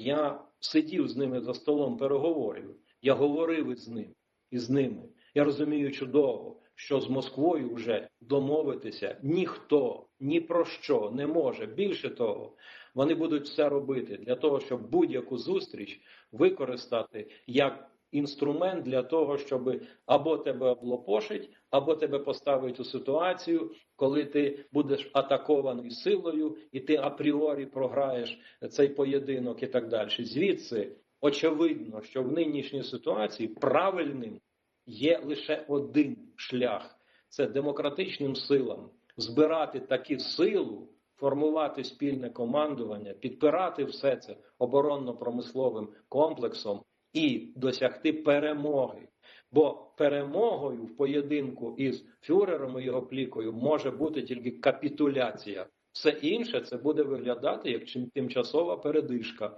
Я сидів з ними за столом переговорів. Я говорив із ним, із ними. Я розумію чудово, що з Москвою вже домовитися ніхто ні про що не може. Більше того, вони будуть все робити для того, щоб будь-яку зустріч використати як інструмент для того, щоб або тебе облопошить, або тебе поставить у ситуацію, коли ти будеш атакований силою, і ти апріорі програєш цей поєдинок і так далі. Звідси очевидно, що в нинішній ситуації правильним є лише один шлях це демократичним силам збирати таку силу, формувати спільне командування, підпирати все це оборонно-промисловим комплексом і досягти перемоги. Бо перемогою в поєдинку із фюрером і його плікою може бути тільки капітуляція. Все інше це буде виглядати як тимчасова передишка.